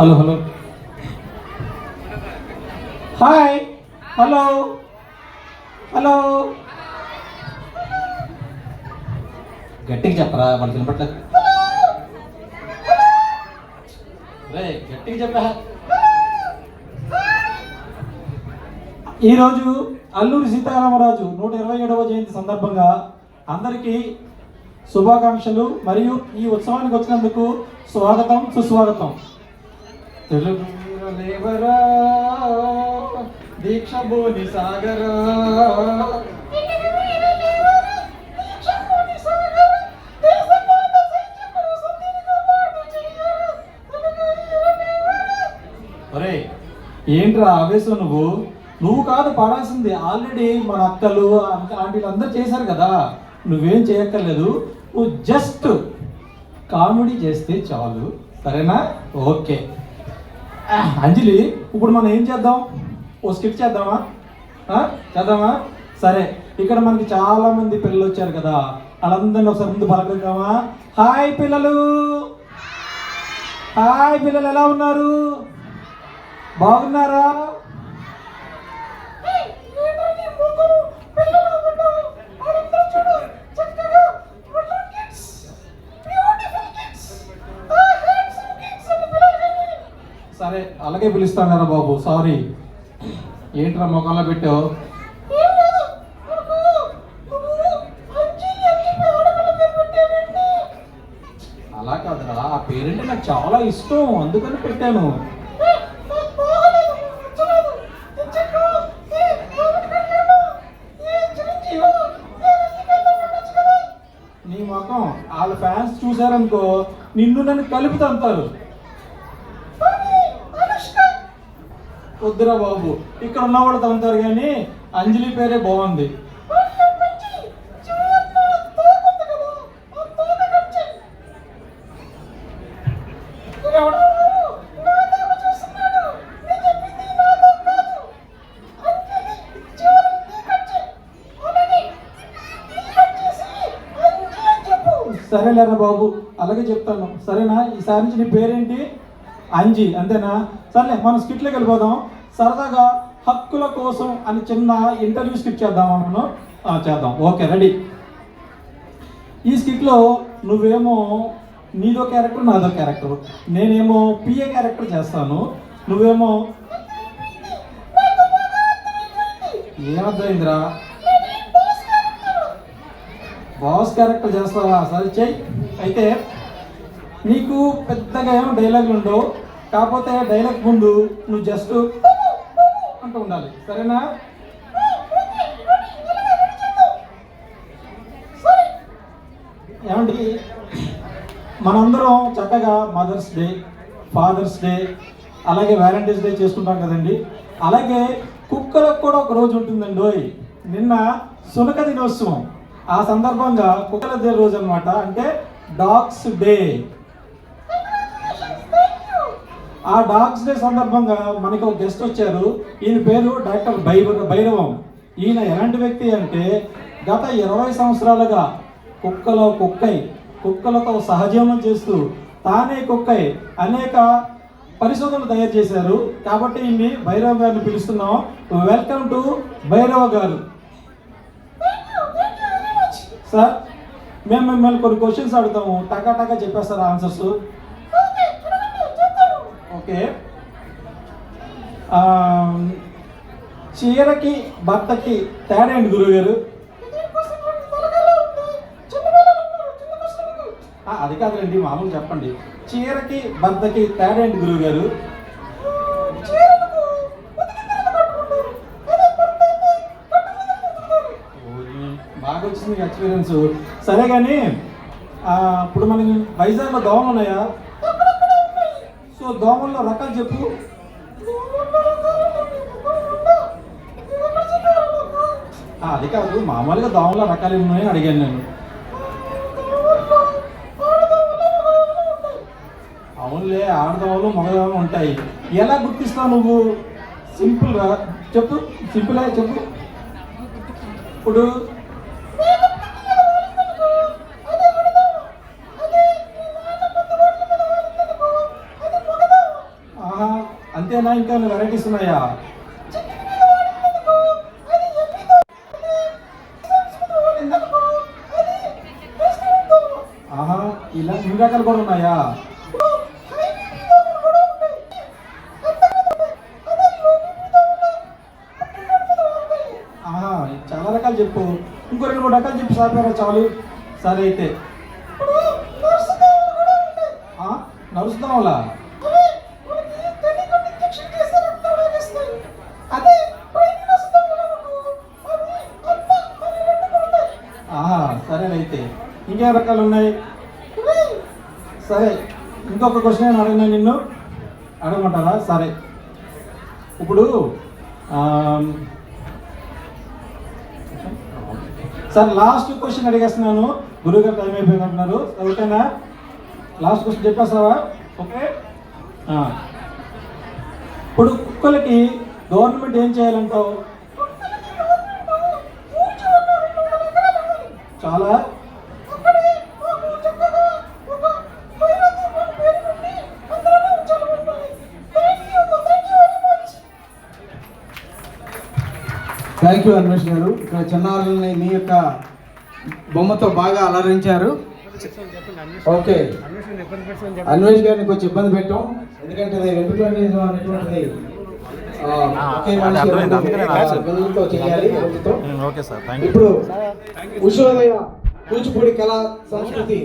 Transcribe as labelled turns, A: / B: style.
A: Hello hello. Hi hello hello గట్టిగా చెప్పరా వాళ్ళు వినపట్లేదు రే గట్టిగా చెప్పా ఈరోజు అల్లూరి సీతారామరాజు నూట ఇరవై ఏడవ జయంతి సందర్భంగా అందరికీ శుభాకాంక్షలు మరియు ఈ ఉత్సవానికి వచ్చినందుకు స్వాగతం సుస్వాగతం. తెలుగు వీరలేవరా దీక్ష భూని సాగరా? ఒరే ఏంట్రా ఆవేశం నువ్వు? నువ్వు కాదు పాడాల్సింది ఆల్రెడీ మన అక్కలు ఆంటీలు అందరూ చేశారు కదా. నువ్వేం చేయక్కర్లేదు. నువ్వు జస్ట్ కామెడీ చేస్తే చాలు. సరేనా? ఓకే. అంజలి ఇప్పుడు మనం ఏం చేద్దాం? ఓ స్కిట్ చేద్దామా? చేద్దామా? సరే ఇక్కడ మనకి చాలా మంది పిల్లలు వచ్చారు కదా. వాళ్ళందరినీ ఒకసారి ముందు పలకరిద్దామా? హాయ్ పిల్లలు! హాయ్ పిల్లలు ఎలా ఉన్నారు? బాగున్నారా? అలాగే పిలుస్తాను బాబు సారీ. ఏంట్రా మొఖంలో పెట్టావు? అలా కాదురా ఆ పేరంటే నాకు చాలా ఇష్టం అందుకని పెట్టాను. నీ మొఖం వాళ్ళ ఫ్యాన్స్ చూసారనుకో నిన్ను నన్ను కలిపి వద్దురా బాబు. ఇక్కడ ఉన్న వాళ్ళు తమ్ముతారు కానీ అంజలి పేరే బాగుంది సరేలేరా బాబు అలాగే చెప్తాను. సరేనా? ఈసారి నుంచి నీ పేరేంటి? అంజి అంతేనా? సర్లే మనం స్కిట్లోకి వెళ్ళిపోదాం. సరదాగా హక్కుల కోసం అని చిన్న ఇంటర్వ్యూ స్కిట్ చేద్దామా మనం చేద్దాం. Okay ready. ఈ స్కిట్లో నువ్వేమో నీదో క్యారెక్టర్ నాదో క్యారెక్టర్. నేనేమో పిఏ క్యారెక్టర్ చేస్తాను. నువ్వేమో ఏమర్థమైందిరా? బాస్ క్యారెక్టర్ చేస్తావా? సరే చెయ్యి. అయితే నీకు పెద్దగా ఏమో డైలాగులు ఉండవు. కాకపోతే డైలాగ్ ముందు నువ్వు జస్ట్ అంటూ ఉండాలి. సరేనా? ఏమండి? మనందరం చక్కగా మదర్స్ డే ఫాదర్స్ డే అలాగే వ్యాలంటైన్స్ డే చేసుకుంటాం కదండి. అలాగే కుక్కలకు కూడా ఒక రోజు ఉంటుందండి ఓయ్. నిన్న సునక దినోత్సవం. ఆ సందర్భంగా కుక్కల డే రోజు అనమాట అంటే డాగ్స్ డే. ఆ డాగ్స్ డే సందర్భంగా మనకి ఒక గెస్ట్ వచ్చారు. ఈయన పేరు డాక్టర్ భైర భైరవం ఈయన ఎలాంటి వ్యక్తి అంటే గత ఇరవై సంవత్సరాలుగా కుక్కలో కుక్కై కుక్కలతో సహజీవనం చేస్తూ తానే కుక్కై అనేక పరిశోధనలు తయారు చేశారు. కాబట్టి ఈయన్ని భైరవ గారిని పిలుస్తున్నాం. వెల్కమ్ టు భైరవ గారు. సార్ మేము మిమ్మల్ని కొన్ని క్వశ్చన్స్ అడుగుతాము. టకా టకా చెప్పేస్తారు ఆన్సర్స్ ఓకే. చీరకి భర్తకి తేడా ఏంటి గురువు గారు? అది కాదులేండి మామూలు చెప్పండి. చీరకి భర్తకి తేడా ఏంటి గురువు గారు? బాగా వచ్చింది ఎక్స్పీరియన్స్ సరే కానీ ఇప్పుడు మనకి వైజాగ్లో దోమలు ఉన్నాయా? సో దోమల్లో రకాలు చెప్పు. అది కాదు మామూలుగా దోమల రకాలు ఉన్నాయని అడిగాను నేను. అవునులే ఆడదోమలు మగదోమలు ఉంటాయి. ఎలా గుర్తిస్తావు నువ్వు? సింపుల్గా చెప్పు సింపుల్గా చెప్పు. ఇప్పుడు
B: ఇదేనా ఇంకా వెరైటీస్ ఉన్నాయా? ఆహా ఇలా ఇన్ని రకాలు కూడా ఉన్నాయా? ఆహా చాలా రకాలు చెప్పు. ఇంకో రెండు మూడు రకాలు చెప్పు సార్ చాలు. సరే అయితే. ఆ, అయితే ఇంకేం రకాలు ఉన్నాయి. సరే ఇంకొక క్వశ్చన్ నేను అడిగినా నిన్ను? అడగమంటారా సరే. ఇప్పుడు సార్ లాస్ట్ క్వశ్చన్ అడిగేస్తున్నాను. గురువు గారు టైం అయిపోయింది అంటున్నారు. ఓకేనా? లాస్ట్ క్వశ్చన్ చెప్పేస్తావా? ఓకే? ఇప్పుడు కుక్కలకి గవర్నమెంట్ ఏం చేయాలంటావు? చాలా
C: థ్యాంక్ యూ అన్వేష్ గారు. ఇక్కడ చిన్నారులని మీ యొక్క బొమ్మతో బాగా అలరించారు. ఓకే అన్వేష్ గారిని కొంచెం ఇబ్బంది పెట్టాం. ఎందుకంటే ట్వంటీస్ అనేటువంటిది ఇప్పుడు ఉషోదయ కూచిపూడి కళా సంస్కృతి